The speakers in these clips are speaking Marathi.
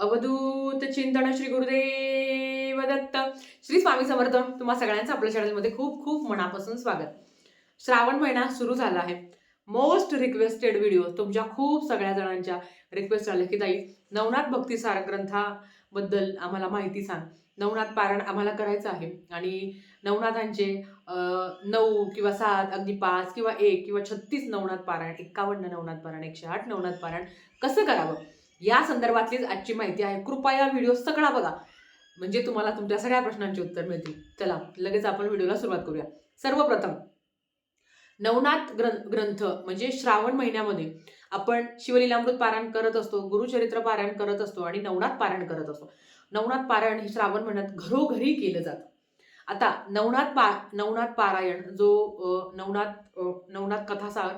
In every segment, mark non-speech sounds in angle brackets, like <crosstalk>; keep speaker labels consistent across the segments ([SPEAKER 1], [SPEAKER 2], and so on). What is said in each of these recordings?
[SPEAKER 1] अवधूत चिंतन श्री गुरुदेव दत्त. श्री स्वामी समर्थ तुम्हा सगळ्यांचं आपल्या चॅनलमध्ये खूप खूप मनापासून स्वागत. श्रावण महिना सुरू झाला आहे. मोस्ट रिक्वेस्टेड व्हिडिओ तुमच्या खूप सगळ्या जणांच्या रिक्वेस्ट आल्या. की ताई नवनाथ भक्ती सार ग्रंथाबद्दल आम्हाला माहिती सांग. नवनाथ पारायण आम्हाला करायचं आहे. आणि नवनाथांचे नऊ किंवा सात अगदी पाच किंवा एक किंवा छत्तीस नवनाथ पारायण एक्कावन्न नवनाथ पारायण एकशे आठ नवनाथ पारायण कसं करावं? या संदर्भातलीच आजची माहिती आहे. कृपया व्हिडिओ सगळा बघा. म्हणजे तुम्हाला तुमच्या सगळ्या प्रश्नांची उत्तर मिळतील. चला लगेच आपण व्हिडिओला सुरुवात करूया. सर्वप्रथम नवनाथ ग्रंथ ग्रंथ म्हणजे श्रावण महिन्यामध्ये आपण शिवलीलामृत पारायण करत असतो गुरुचरित्र पारायण करत असतो आणि नवनाथ पारायण करत असतो. नवनाथ पारायण हे श्रावण महिन्यात घरोघरी केलं जातं. आता नवनाथ पा नवनाथ पारायण जो नवनाथ नवनाथ कथासार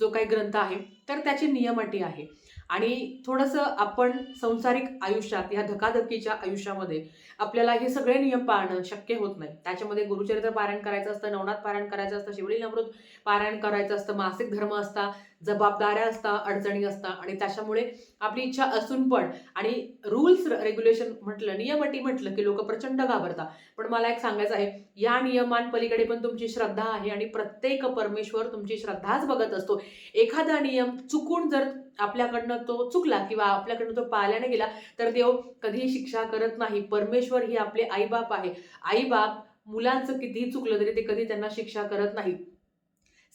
[SPEAKER 1] जो काही ग्रंथ आहे तर त्याची नियम अटी आहे. आणि थोडंसं आपण संसारिक आयुष्यात या धकाधकीच्या आयुष्यामध्ये आपल्याला हे सगळे नियम पाळणं शक्य होत नाही. त्याच्यामध्ये गुरुचरित्र पारायण करायचं असतं नवनाथ पारायण करायचं असतं शिवलील अमृत पारायण करायचं असतं मासिक धर्म असता जबाबदाऱ्या असता अडचणी असता आणि त्याच्यामुळे आपली इच्छा असून पण आणि रूल्स रेग्युलेशन म्हटलं नियमटी म्हटलं की लोक प्रचंड घाबरतात. पण मला एक सांगायचं आहे या नियमांपलीकडे पण तुमची श्रद्धा आहे आणि प्रत्येक परमेश्वर तुमची श्रद्धाच बघत असतो. एखादा नियम चुकून जर आपल्याकडनं तो चुकला किंवा आपल्याकडनं तो पाळल्याने गेला तर देव कधीही शिक्षा करत नाही. परमेश्वर ही आपले आईबाप आहे. आईबाप मुलांचं कितीही चुकलं तरी ते कधी त्यांना शिक्षा करत नाही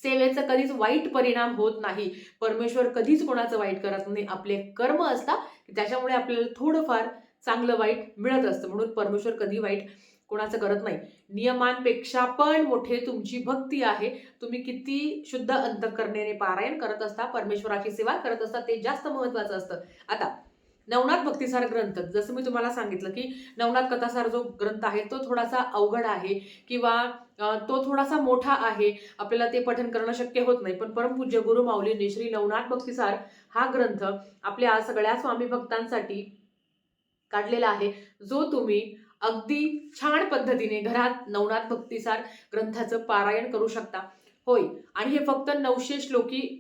[SPEAKER 1] सेवेचा कधीच वाईट परिणाम होत नाही. परमेश्वर कधीच कोणाचं वाईट करत नाही. आपले कर्म असतात त्याच्यामुळे आपल्याला थोडंफार चांगलं वाईट मिळत असतं. म्हणून परमेश्वर कधी वाईट कोणाचं करत नाही. नियमांपेक्षा पण मोठे तुमची भक्ती आहे. तुम्ही किती शुद्ध अंतकरणेने पारायण करत असता परमेश्वराची सेवा करत असता ते जास्त महत्वाचं असतं. आता नवनाथ भक्तिसार ग्रंथ. जसं मी तुम्हाला सांगितलं की नवनाथ कथासार जो ग्रंथ आहे तो थोडासा अवघड आहे किंवा तो थोडासा मोठा आहे. आपल्याला ते पठन करणं शक्य होत नाही. पण परमपूज्य गुरु माऊलींनी श्री नवनाथ भक्तिसार हा ग्रंथ आपल्या सगळ्या स्वामी भक्तांसाठी काढलेला आहे. जो तुम्ही अगदी छान पद्धतीने घरात नवनाथ भक्तिसार ग्रंथाचं पारायण करू शकता. होय. आणि हे फक्त नऊशे श्लोकी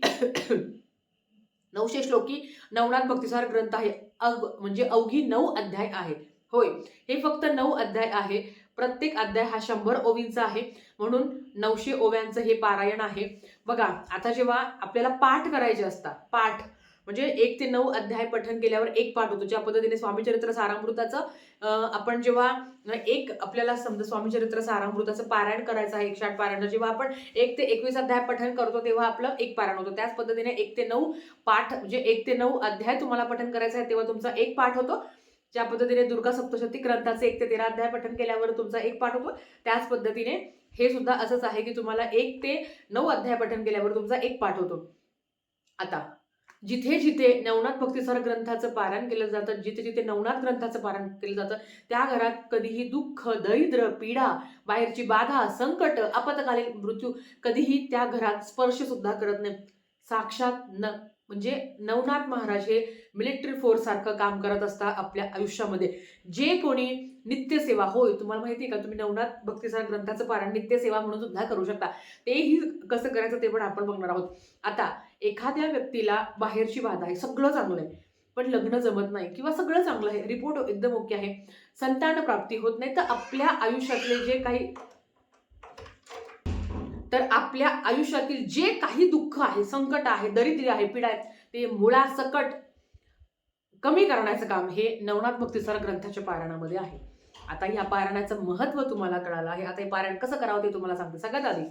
[SPEAKER 1] नऊशे श्लोकी नवनाथ भक्तिसार ग्रंथ आहे. अग म्हणजे अवघी नऊ अध्याय आहे. होय हे फक्त नऊ अध्याय आहे. प्रत्येक अध्याय हा शंभर ओवींचा आहे. म्हणून नऊशे ओव्यांचं हे पारायण आहे. बघा आता जेव्हा आपल्याला पाठ करायचे असतात पाठ म्हणजे एक ते नऊ अध्याय पठन केल्यावर एक पाठ होतो. ज्या पद्धतीने स्वामीचरित्र सारामृताचं आपण जेव्हा एक आपल्याला समजा स्वामीचरित्र सारामृताचं पारायण करायचं आहे एकशे आठ पारायण जेव्हा आपण एक ते एकवीस अध्याय पठन करतो तेव्हा आपलं एक पारायण होतं. त्याच पद्धतीने एक ते नऊ पाठ म्हणजे एक ते नऊ अध्याय तुम्हाला पठन करायचं आहे तेव्हा तुमचा एक पाठ होतो. ज्या पद्धतीने दुर्गा सप्तशती ग्रंथाचे एक ते तेरा अध्याय पठन केल्यावर तुमचा एक पाठ होतो. त्याच पद्धतीने हे सुद्धा असंच आहे की तुम्हाला एक ते नऊ अध्याय पठन केल्यावर तुमचा एक पाठ होतो. आता जिथे जिथे नवनाथ भक्तिसार ग्रंथाचं पारायण केलं जातं जिथे जिथे नवनाथ ग्रंथाचं पारायण केलं जातं त्या घरात कधीही दुःख दरिद्र पीडा बाहेरची बाधा संकट आपत्कालीन मृत्यू कधीही त्या घरात स्पर्श सुद्धा करत नाही. साक्षात न म्हणजे नवनाथ महाराज हे मिलिटरी फोर्स सारखं काम करत असता आपल्या आयुष्यामध्ये. जे कोणी नित्यसेवा होय तुम्हाला माहिती आहे का? तुम्ही नवनाथ भक्तीसार ग्रंथाचं पारायण नित्यसेवा म्हणून सुद्धा करू शकता. तेही कसं करायचं ते पण आपण बघणार आहोत. आता एखाद्या व्यक्तीला बाहेरची बाधा आहे सगळं चांगलं आहे पण लग्न जमत नाही किंवा सगळं चांगलं आहे रिपोर्ट एकदम ओके आहे संतान प्राप्ती होत नाही तर आपल्या आयुष्यातले जे काही तर आपल्या आयुष्यातील जे काही दुःख आहे संकट आहे दरिद्री आहे पीडा आहे ते मुळासकट कमी करण्याचं काम हे नवनाथ भक्तिसार ग्रंथाच्या पारायणामध्ये आहे. आता या पारायणाचं महत्त्व तुम्हाला कळालं आहे. आता हे पारायण कसं करावं ते तुम्हाला सांगते. सगळ्यात आधी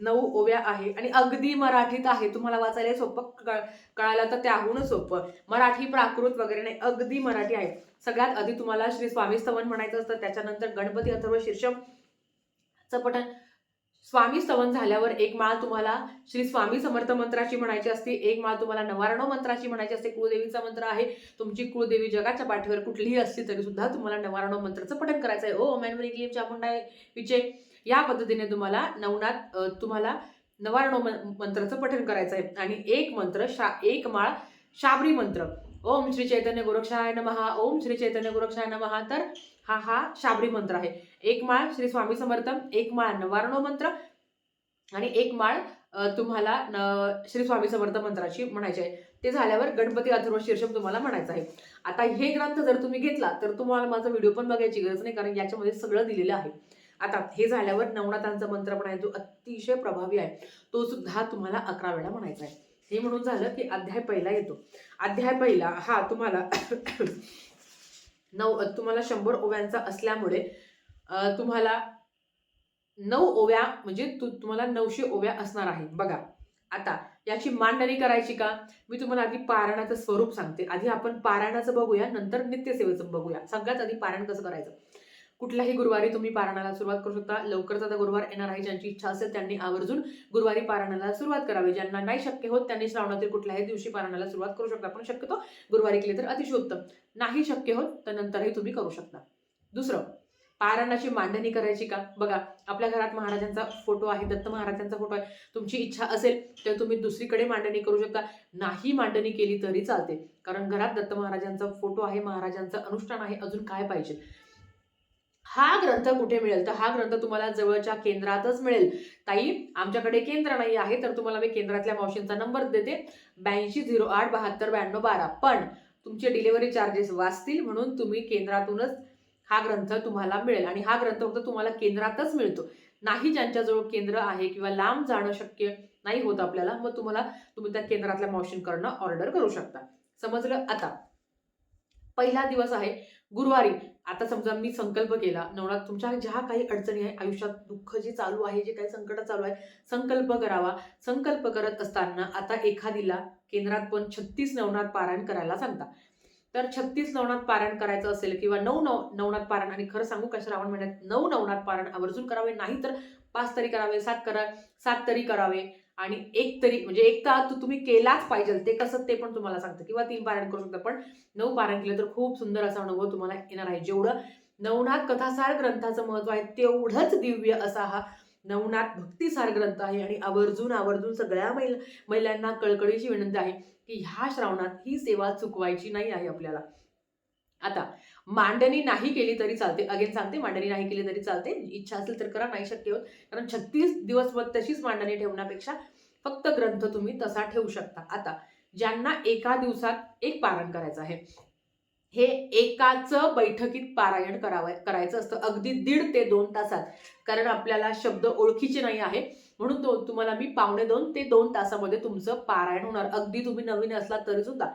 [SPEAKER 1] नऊ ओव्या आहे आणि अगदी मराठीत आहे. तुम्हाला वाचायला सोपं कळ कळालं तर त्याहूनच सोपं. मराठी प्राकृत वगैरे नाही अगदी मराठी आहे. सगळ्यात आधी तुम्हाला श्री स्वामी स्तवन म्हणायचं असतं. त्याच्यानंतर गणपती अथर्व शीर्षमचं पठण स्वामी स्तवन झाल्यावर एक माळ तुम्हाला श्री स्वामी समर्थ मंत्राची म्हणायची असते एक माळ तुम्हाला नवारणव मंत्राची म्हणायची असते. कुळदेवीचा मंत्र आहे. तुमची कुळदेवी जगाच्या पाठीवर कुठलीही असली तरी सुद्धा तुम्हाला नवारणव मंत्राचं पठण करायचं आहे. ओ मॅनवरी क्लिप चामुंडा विजय. या पद्धतीने तुम्हाला नवनाथ तुम्हाला नवारणव मंत्राचं पठण करायचं आहे. आणि एक मंत्र शा एक माळ शाबरी मंत्र. ओम श्री चैतन्य गोरक्षाय नमहा ओम श्री चैतन्य गोरक्षाय नमहा तर हा हा शाबरी मंत्र आहे. एक माळ श्री स्वामी समर्थ एक माळ नवारणो मंत्र आणि एक माळ तुम्हाला न- श्री स्वामी समर्थ मंत्राची म्हणायची आहे. ते झाल्यावर गणपती अथर्व शीर्षक तुम्हाला म्हणायचं आहे. आता हे ग्रंथ जर तुम्ही घेतला तर तुम्हाला माझा व्हिडिओ पण बघायची गरज नाही कारण याच्यामध्ये सगळं दिलेलं आहे. आता हे झाल्यावर नवनाथांचा मंत्र म्हणायचा आहे अतिशय प्रभावी आहे. तो सुद्धा तुम्हाला अकरा वेळा म्हणायचा आहे. हे म्हणून झालं की अध्याय पहिला येतो. अध्याय पहिला हा तुम्हाला नऊ तुम्हाला शंभर ओव्यांचा असल्यामुळे तुम्हाला नऊ ओव्या म्हणजे तु तुम्हाला नऊशे ओव्या असणार आहे. बघा आता याची मांडणी करायची का? मी तुम्हाला आधी पारायणाचं स्वरूप सांगते. आधी आपण पारायणाचं बघूया नंतर नित्यसेवेचं बघूया. सगळ्यात आधी पारायण कसं करायचं? कुठल्याही गुरुवारी तुम्ही पारायणाला सुरुवात करू शकता. लवकरच आता गुरुवार येणार आहे. ज्यांची इच्छा असेल त्यांनी आवर्जून गुरुवारी पारायणाला सुरुवात करावी. ज्यांना नाही शक्य होत त्यांनी श्रावणातील कुठल्याही दिवशी पारायणाला सुरुवात करू शकता. पण शक्यतो गुरुवारी केली तर अतिशय उत्तम नाही शक्य होत तर नंतरही तुम्ही करू शकता. दुसरं पारायणाची मांडणी करायची का? बघा आपल्या घरात महाराजांचा फोटो आहे दत्त महाराजांचा फोटो आहे. तुमची इच्छा असेल तर तुम्ही दुसरीकडे मांडणी करू शकता. नाही मांडणी केली तरी चालते. कारण घरात दत्त महाराजांचा फोटो आहे महाराजांचं अनुष्ठान आहे. अजून काय पाहिजे? हा ग्रंथ कुठे मिळेल? तर हा ग्रंथ तुम्हाला जवळच्या केंद्रातच मिळेल. ताई आमच्याकडे केंद्र नाही आहे तर तुम्हाला मी केंद्रातल्या मावशींचा नंबर देते. ब्याऐंशी झिरो आठ बहात्तर ब्याण्णव बारा. पण तुमचे डिलिव्हरी चार्जेस वाचतील म्हणून तुम्ही केंद्रातूनच हा ग्रंथ तुम्हाला मिळेल. आणि हा ग्रंथ फक्त तुम्हाला केंद्रातच मिळतो. नाही ज्यांच्याजवळ केंद्र आहे किंवा लांब जाणं शक्य नाही होत आपल्याला मग तुम्हाला तुम्ही त्या केंद्रातल्या मावशींकडनं ऑर्डर करू शकता. समजलं? आता पहिला दिवस आहे. गुरुवारी. आता समजा मी संकल्प केला नवरात तुमच्या ज्या काही अडचणी आहे आयुष्यात दुःख जे चालू आहे जे काही संकट चालू आहे संकल्प करावा. संकल्प करत असताना आता एखादीला केंद्रात पण छत्तीस नवनाथ पारायण करायला सांगता. तर छत्तीस नवनाथ पारायण करायचं असेल किंवा नऊ नव नवनाथ पारायण आणि खरं सांगू का श्रावण महिन्यात नऊ नवनाथ पारायण आवर्जून करावे नाही तर पाच तरी करावे सात करा सात तरी करावे. आणि एक तरी म्हणजे एक तर तू तुम्ही केलाच पाहिजे ते कसं ते पण तुम्हाला सांगतं. किंवा तीन पारायण करू शकता पण नऊ पारायण केलं तर खूप सुंदर असा अनुभव तुम्हाला येणार आहे. जेवढं नवनाथ कथासार ग्रंथाचं महत्त्व आहे तेवढंच दिव्य असा हा नवनाथ भक्तिसार ग्रंथ आहे. आणि आवर्जून आवर्जून सगळ्या महिला महिलांना कळकळीची विनंती आहे की ह्या श्रावणात ही सेवा चुकवायची नाही आहे आपल्याला. आता मांडणी नाही केली तरी चालते. अगेन सांगते मांडणी नाही केली तरी चालते. इच्छा असेल तर करा नाही शक्य होत. कारण छत्तीस दिवस मग तशीच मांडणी ठेवण्यापेक्षा फक्त ग्रंथ तुम्ही तसा ठेवू शकता. आता ज्यांना एका दिवसात एक पारायण करायचं आहे हे एकाच बैठकीत पारायण करावं करायचं असतं. अगदी दीड ते दोन तासात. कारण आपल्याला शब्द ओळखीचे नाही आहे. म्हणून तो तुम्हाला मी पावणे दोन ते दोन तासामध्ये तुमचं पारायण होणार. अगदी तुम्ही नवीन असला तरी सुद्धा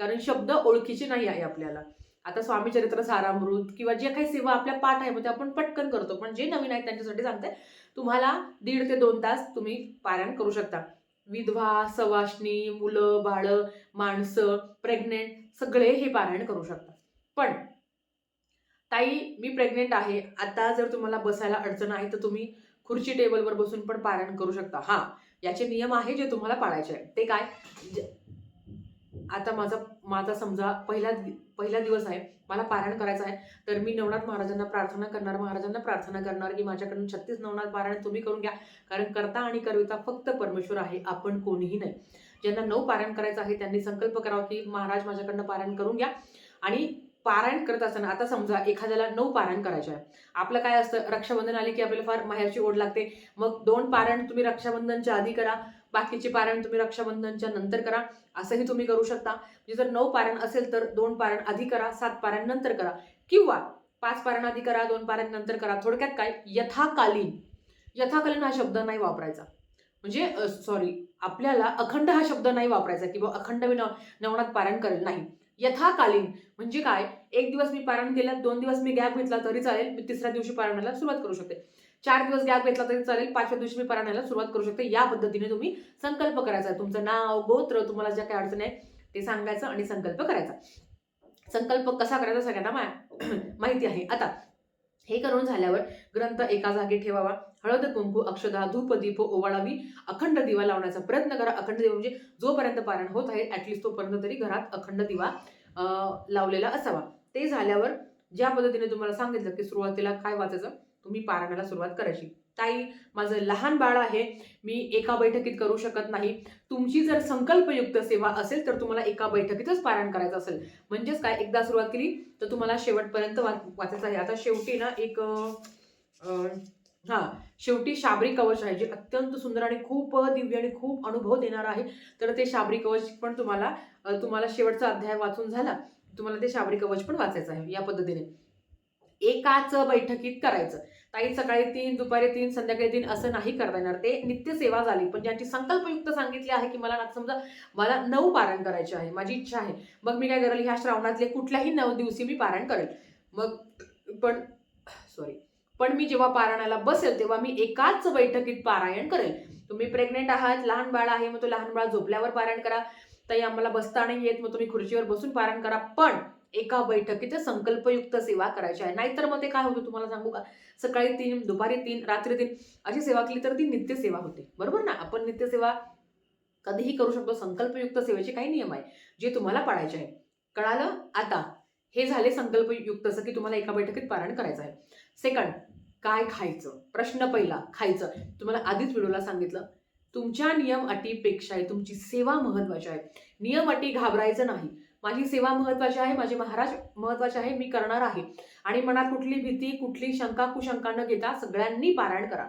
[SPEAKER 1] कारण शब्द ओळखीचे नाही आहे आपल्याला. आता स्वामी चरित्र सारामृत किंवा जे काही सेवा आपल्या पाठ आहे म्हणजे आपण पटकन करतो. पण जे नवीन आहेत त्यांच्यासाठी सांगते. तुम्हाला दीड ते दोन तास तुम्ही पारायण करू शकता. विधवा सवाष्णी मुलं बाळं माणसं प्रेग्नेंट सगळे हे पारायण करू शकता. पण ताई मी प्रेग्नेंट आहे. आता जर तुम्हाला बसायला अडचण आहे तर तुम्ही खुर्ची टेबलवर बसून पण पारायण करू शकता. हा याचे नियम आहे जे तुम्हाला पाळायचे आहे ते काय? आता माझा माझा समजा पहिला दि- पहिला दिवस आहे मला पारायण करायचं आहे तर मी नवनाथ महाराजांना प्रार्थना करणार महाराजांना प्रार्थना करणार की माझ्याकडून छत्तीस नवनाथ पारायण तुम्ही करून घ्या. कारण करता आणि करविता फक्त परमेश्वर आहे आपण कोणीही नाही. ज्यांना नऊ पारायण करायचं आहे त्यांनी संकल्प करावा की महाराज माझ्याकडनं पारायण करून घ्या. आणि पारायण करत असताना आता समजा एखाद्याला नऊ पारायण करायचे आहे. आपलं काय असतं रक्षाबंधन आले की आपल्याला फार माहेरची ओढ लागते. मग दोन पारायण तुम्ही रक्षाबंधनच्या आधी करा. बाकीचे पारायण तुम्ही रक्षाबंधनच्या नंतर करा. असंही तुम्ही करू शकता. म्हणजे जर नऊ पारायण असेल तर दोन पारायण आधी करा सात पारायण नंतर करा. किंवा पाच पारायण आधी करा दोन पारायण नंतर करा. थोडक्यात काय? यथाकालीन. यथाकालीन हा शब्द नाही वापरायचा. म्हणजे सॉरी आपल्याला अखंड हा शब्द नाही वापरायचा किंवा अखंड मी नव नवनाथ पारायण करेल. नाही. यथाकालीन म्हणजे काय? एक दिवस मी पारायण केलं दोन दिवस मी गॅप घेतला तरी चालेल मी तिसऱ्या दिवशी पारायणाला सुरुवात करू शकते. चार दिवस गॅप घेतला तरी चालेल पाचव्या दिवशी मी पारायणाला सुरुवात करू शकते. या पद्धतीने तुम्ही संकल्प करायचा. तुमचं नाव गोत्र तुम्हाला ज्या काही अडचण आहे ते सांगायचं आणि संकल्प करायचा. संकल्प कसा करायचा सगळ्यांना मा- <clears throat> माहिती आहे. आता हे करून झाल्यावर ग्रंथ एका जागी ठेवावा. हळद कुंकू अक्षदा धूप दीप ओवाळावी अखंड दिवा लावण्याचा प्रयत्न करा. अखंड दिवा म्हणजे जोपर्यंत पारायण होत आहे ऍटलिस्ट तोपर्यंत तरी घरात अखंड दिवा लावलेला असावा. ते झाल्यावर ज्या पद्धतीने तुम्हाला सांगितलं की सुरुवातीला काय वाचायचं तुम्ही पारायणाला सुरुवात करायची. ताई माझं लहान बाळ आहे मी एका बैठकीत करू शकत नाही. तुमची जर संकल्पयुक्त सेवा असेल तर तुम्हाला एका बैठकीतच पारायण करायचं असेल. म्हणजेच काय? एकदा सुरुवात केली तर तुम्हाला शेवटपर्यंत वा वाचायचं आहे. आता शेवटी ना एक हा शेवटी शाबरी कवच आहे जे अत्यंत सुंदर आणि खूप दिव्य आणि खूप अनुभव देणार आहे. तर ते शाबरी कवच पण तुम्हाला तुम्हाला शेवटचा अध्याय वाचून झाला. तुम्हाला ते शाबरी कवच पण वाचायचं आहे या पद्धतीने. एकाच बैठकीत करायचं. ताई सकाळी तीन दुपारी तीन संध्याकाळी तीन असं नाही करता येणार. ते नित्यसेवा झाली पण ज्यांची संकल्पयुक्त सांगितली आहे की मला समजा मला नऊ पारायण करायचे आहे माझी इच्छा आहे. मग मी काय करेल ह्या श्रावणातले कुठल्याही नऊ दिवशी मी पारायण करेल. मग पण सॉरी पण मी जेव्हा पारायणाला बसेल तेव्हा मी एकाच बैठकीत पारायण करेल. तुम्ही प्रेग्नेंट आहात लहान बाळ आहे मग तो लहान बाळ झोपल्यावर पारायण करा. ताई आम्हाला बसता नाही येत मग तुम्ही खुर्चीवर बसून पारायण करा. पण एका बैठकीत संकल्पयुक्त सेवा करायची आहे. नाहीतर मग ते काय होतं तुम्हाला सांगू का? सकाळी तीन दुपारी तीन रात्री तीन अशी सेवा केली तर ती नित्यसेवा होते. बरोबर ना? आपण नित्यसेवा कधीही करू शकतो. संकल्पयुक्त सेवेचे काही नियम आहे जे तुम्हाला पाळायचे आहे कळालं? आता हे झाले संकल्पयुक्त असं की तुम्हाला एका बैठकीत पारायण करायचं आहे. सेकंड काय खायचं? प्रश्न पहिला खायचं. तुम्हाला आधीच व्हिडिओला सांगितलं. तुमच्या नियम अटीपेक्षा तुमची सेवा महत्वाची आहे. नियम अटी घाबरायचं नाही. माझी सेवा महत्वाची आहे माझे महाराज महत्त्वाचे आहे मी करणार आहे. आणि मनात कुठली भीती कुठली शंका कुशंका न घेता सगळ्यांनी पारायण करा.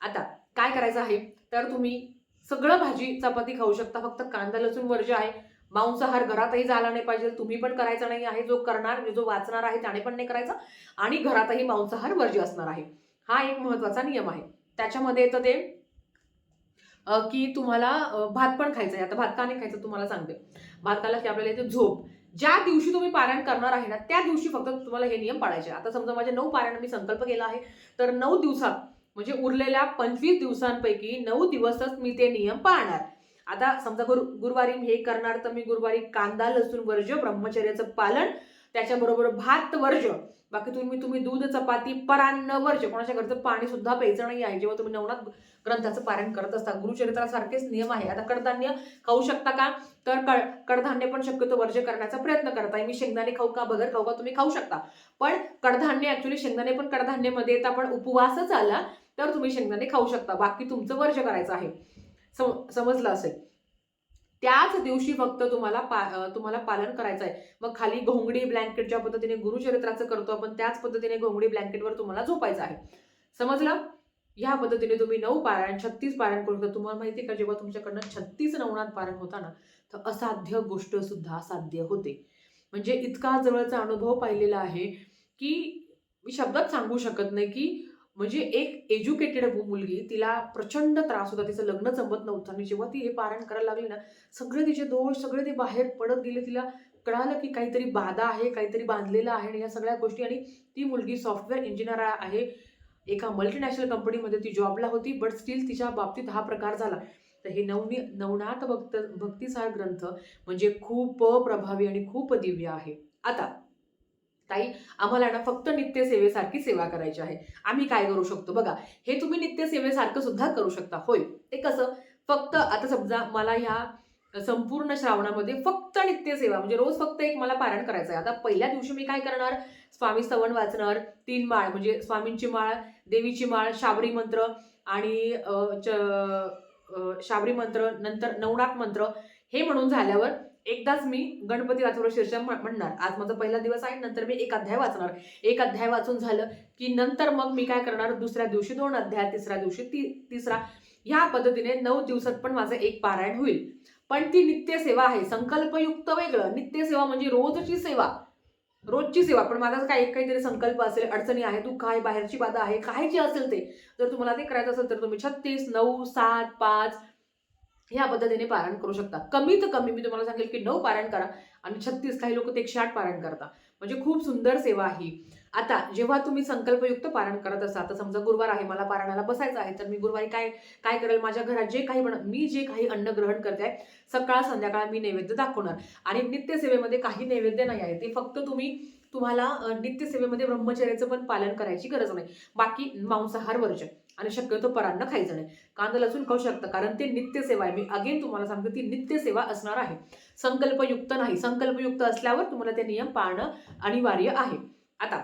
[SPEAKER 1] आता काय करायचं आहे? तर तुम्ही सगळं भाजी चपाती खाऊ शकता. फक्त कांदा लसूण वर्ज आहे. मांसाहार घरातही झाला नाही पाहिजे तुम्ही पण करायचा नाही आहे जो करणार जो वाचणार आहे त्याने पण नाही करायचा आणि घरातही मांसाहार वर्ज्य असणार आहे. हा एक महत्त्वाचा नियम आहे. त्याच्यामध्ये येतं ते की तुम्हाला भात पण खायचा आहे. आता भात का नाही खायचं तुम्हाला सांगते. भाताला की आपल्याला येते झोप. ज्या दिवशी तुम्ही पारायण करणार आहे ना त्या दिवशी फक्त तुम्हाला हे नियम पाळायचे आता समजा माझे नऊ पारायण मी संकल्प केला आहे तर नऊ दिवसात म्हणजे उरलेल्या पंचवीस दिवसांपैकी नऊ दिवसच मी ते नियम पाळणार. आता समजा गुरु गुरुवारी हे करणार तर मी गुरुवारी कांदा लसूण वर्ज ब्रह्मचर्याचं पालन त्याच्याबरोबर भात वर्ज बाकी तुम्ही तुम्ही दूध चपाती परान्न वर्ज कोणाच्या घरचं पाणी सुद्धा प्यायचं नाही आहे. जेव्हा तुम्ही नवनाथ ग्रंथाचं पारायण करत असता गुरुचरित्रासारखेच नियम आहे. आता कडधान्य खाऊ शकता का? तर कड कडधान्य पण शक्यतो वर्ज करण्याचा प्रयत्न करताय मी शेंगदाणे खाऊ का बगर खाऊ का तुम्ही खाऊ शकता. पण कडधान्य ऍक्च्युली शेंगदाणे पण कडधान्यमध्ये येतात पण उपवासच आला तर तुम्ही शेंगदाणे खाऊ शकता. बाकी तुमचं वर्ज करायचं आहे. सम समजलं असेल. त्याच दिवशी फक्त तुम्हाला पा तुम्हाला पालन करायचं आहे. मग खाली घोंगडी ब्लँकेट ज्या पद्धतीने गुरुचरित्राचं करतो आपण त्याच पद्धतीने घोंगडी ब्लँकेटवर तुम्हाला झोपायचं आहे. समजलं? ह्या पद्धतीने तुम्ही नऊ पारायण छत्तीस पारायण करू शकता. तुम्हाला माहिती आहे का जेव्हा तुमच्याकडनं छत्तीस नवनाथ पारायण होता ना तर असाध्य गोष्ट सुद्धा साध्य होते. म्हणजे इतका जवळचा अनुभव पाहिलेला आहे की मी शब्दात सांगू शकत नाही की म्हणजे एक एज्युकेटेड मुलगी तिला प्रचंड त्रास होता तिचं लग्न जमत नव्हतं. आणि जेव्हा ती हे पारायण करायला लागली ना सगळे तिचे दोष सगळे ते बाहेर पडत गेले. तिला कळालं की काहीतरी बाधा आहे काहीतरी बांधलेलं आहे आणि या सगळ्या गोष्टी. आणि ती मुलगी सॉफ्टवेअर इंजिनियर आहे एका मल्टीनॅशनल कंपनीमध्ये ती जॉबला होती बट स्टील तिच्या बाबतीत हा प्रकार झाला. तर हे नवनी नवनाथ भक्त भक्तिसार ग्रंथ म्हणजे खूप प्रभावी आणि खूप दिव्य आहे. आता ताई आम्हाला ना फक्त नित्यसेवेसारखी सेवा करायची आहे. आम्ही काय करू शकतो? बघा हे तुम्ही नित्यसेवेसारखं सुद्धा करू शकता. होय. ते कसं? फक्त आता समजा मला ह्या संपूर्ण श्रावणामध्ये फक्त नित्यसेवा म्हणजे रोज फक्त एक मला पारण करायचं आहे आता पहिल्या दिवशी मी काय करणार? स्वामी स्तवन वाचणार तीन माळ म्हणजे स्वामींची माळ देवीची माळ शाबरी मंत्र आणि च- शाबरी मंत्र नंतर नवनाथ मंत्र हे म्हणून झाल्यावर एकदाच मी गणपती वाचवलं शीर्षक म्हणणार. आज माझा पहिला दिवस आहे नंतर मी एक अध्याय वाचणार. एक अध्याय वाचून झालं की नंतर मग मी काय करणार? दुसऱ्या दिवशी दोन अध्याय तिसऱ्या दिवशी ती तिसरा. ह्या पद्धतीने नऊ दिवसात पण माझं एक पारायण होईल. पण ती नित्यसेवा आहे. संकल्पयुक्त वेगळं. नित्यसेवा म्हणजे रोजची सेवा. रोजची सेवा. पण माझा काय काहीतरी संकल्प असेल अडचणी आहे दुःख आहे बाहेरची बाधा आहे काय जे असेल ते. जर तुम्हाला ते करायचं असेल तर तुम्ही छत्तीस नऊ सात पाच ह्या पद्धतीने पारायण करू शकता. कमीत कमी मी तुम्हाला सांगेल की नऊ पारायण करा आणि छत्तीस काही लोक ते एकशे आठ पारायण करता. म्हणजे खूप सुंदर सेवा आहे आता जेव्हा तुम्ही संकल्पयुक्त पारायण करत असाल आता समजा गुरुवार आहे मला पारायणाला बसायचं आहे तर मी गुरुवारी काय काय करेल? माझ्या घरात जे काही बन मी जे काही अन्न ग्रहण करते आहे सकाळ संध्याकाळ मी नैवेद्य दाखवणार. आणि नित्यसेवेमध्ये काही नैवेद्य नाही आहे. ते फक्त तुम्ही तुम्हाला नित्यसेवेमध्ये ब्रह्मचर्याचं पण पालन करायची गरज नाही. बाकी मांसाहार वर्जन. आणि शक्यतो परांना खायचं नाही. कांदा लसूण खाऊ शकता कारण ते नित्यसेवा आहे. मी अगेन तुम्हाला सांगते ती नित्यसेवा असणार आहे. संकल्पयुक्त नाही. संकल्पयुक्त असल्यावर तुम्हाला ते नियम पाळणं अनिवार्य आहे. आता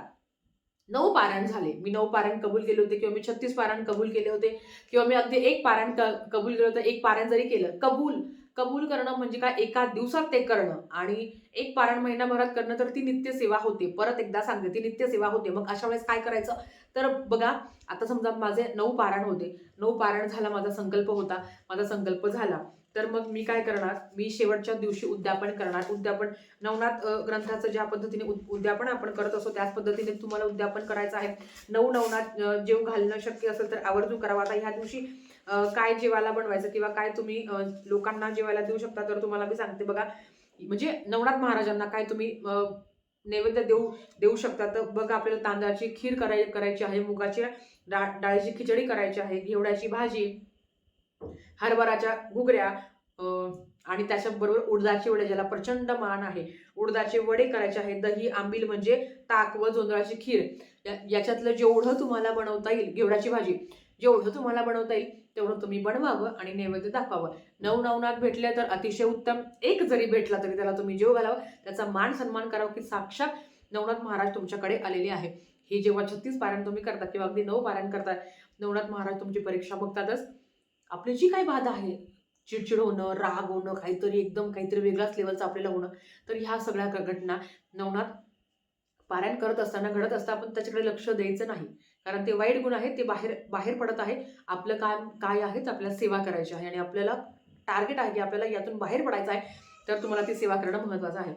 [SPEAKER 1] नऊ पारायण झाले. मी नऊ पारायण कबूल केले होते किंवा मी छत्तीस पारायण कबूल केले होते किंवा मी अगदी एक पारायण कबूल केलं होतं एक पारायण जरी केलं कबूल कबूल करणं म्हणजे काय? एका दिवसात ते करणं. आणि एक पारायण महिनाभरात करणं तर ती नित्यसेवा होते. परत एकदा सांगते ती नित्यसेवा होते. मग अशा वेळेस काय करायचं? तर बघा आता समजा माझे नऊ पारायण होते. नऊ पारायण झाला माझा संकल्प होता. माझा संकल्प झाला. तर मग मी काय करणार? मी शेवटच्या दिवशी उद्यापन करणार. उद्यापन नवनाथ ग्रंथाचं ज्या पद्धतीने उद- उद्यापन आपण करत असतो त्याच पद्धतीने तुम्हाला उद्यापन करायचं आहे. नऊ नवनाथ जेव घालणं शक्य असेल तर आवर्जून करावं. आता ह्या दिवशी काय जेवायला बनवायचं किंवा काय तुम्ही लोकांना जेवायला देऊ शकता तर तुम्हाला मी सांगते बघा. म्हणजे नवनाथ महाराजांना काय तुम्ही नैवेद्य देऊ देऊ शकता. तर बघा आपल्याला तांदळाची खीर कराय करायची आहे मुगाची डाळ डाळीची खिचडी करायची आहे घेवड्याची भाजी हरभराच्या घुगऱ्या आणि त्याच्याबरोबर उडदाचे वडे ज्याला प्रचंड मान आहे. उडदाचे वडे करायचे आहे दही आंबील म्हणजे ताक व जोंधळाची खीर. या- याच्यातलं जेवढं तुम्हाला बनवता येईल घेवड्याची भाजी जेवढं तुम्हाला बनवता येईल तेवढं तुम्ही बनवावं आणि नैवेद्य दाखवावं. नऊ नवनाथ भेटले तर अतिशय उत्तम. एक जरी भेटला तरी त्याला तुम्ही जेव घालावं. त्याचा मान सन्मान करावा की साक्षात नवनाथ महाराज तुमच्याकडे आलेले आहे हे जेव्हा छत्तीस पारायण तुम्ही करता किंवा अगदी नऊ पारायण करता नवनाथ महाराज तुमची परीक्षा बघतातच. आपली जी काही बाधा आहे चिडचिड होणं राग होणं काहीतरी एकदम काहीतरी वेगळ्याच लेवलचं आपल्याला होणं तर ह्या सगळ्या घटना नवनाथ पारायण करत असताना घडत असता आपण त्याच्याकडे लक्ष द्यायचं नाही. कारण ते वाईट गुण आहेत ते बाहेर बाहेर पडत आहे. आपलं काम काय आहे आपल्याला सेवा करायची आहे आणि आपल्याला टार्गेट आहे की आपल्याला यातून बाहेर पडायचं आहे तर तुम्हाला ती सेवा करणं महत्त्वाचं आहे.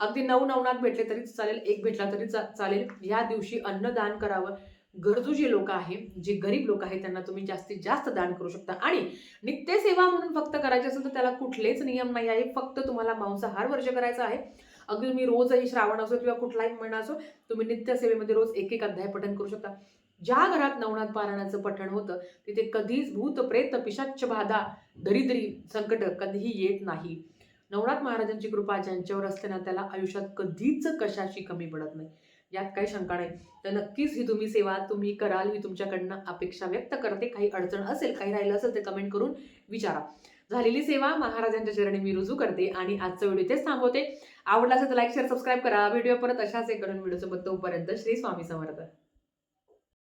[SPEAKER 1] अगदी नऊ नवनात भेटले तरी चालेल एक भेटला तरी चा- चालेल. या दिवशी अन्नदान करावं. गरजू जे लोक आहे जे गरीब लोक आहेत त्यांना तुम्ही जास्तीत जास्त दान करू शकता. आणि नित्यसेवा म्हणून फक्त करायची असेल तर त्याला कुठलेच नियम नाही आहे. फक्त तुम्हाला मांसाहार वर्ज करायचा आहे. अगदी तुम्ही रोजही श्रावण असो किंवा कुठलाही महिना असो तुम्ही नित्यसेवेमध्ये रोज एक एक अध्याय पठण करू शकता. ज्या घरात नवनाथ पारायणाचं पठण होतं तिथे कधीच भूत प्रेत पिशाच्च बाधा दरिद्री संकट कधीही येत नाही. नवनाथ महाराजांची कृपा ज्यांच्यावर असते ना त्याला आयुष्यात कधीच कशाशी कमी पडत नाही. यात काही शंका नाही. तर नक्कीच ही तुम्ही सेवा तुम्ही कराल ही तुमच्याकडनं अपेक्षा व्यक्त करते. काही अडचण असेल काही राहिलं असेल ते कमेंट करून विचारा. झालेली सेवा महाराजांच्या चरणी मी रुजू करते आणि आजचा व्हिडिओ इथेच थांबवते. आवडला असेल तर लाईक शेअर सबस्क्राईब करा. व्हिडिओ परत अशाच एक करून व्हिडिओसोबत तोपर्यंत श्री स्वामी समर्थ.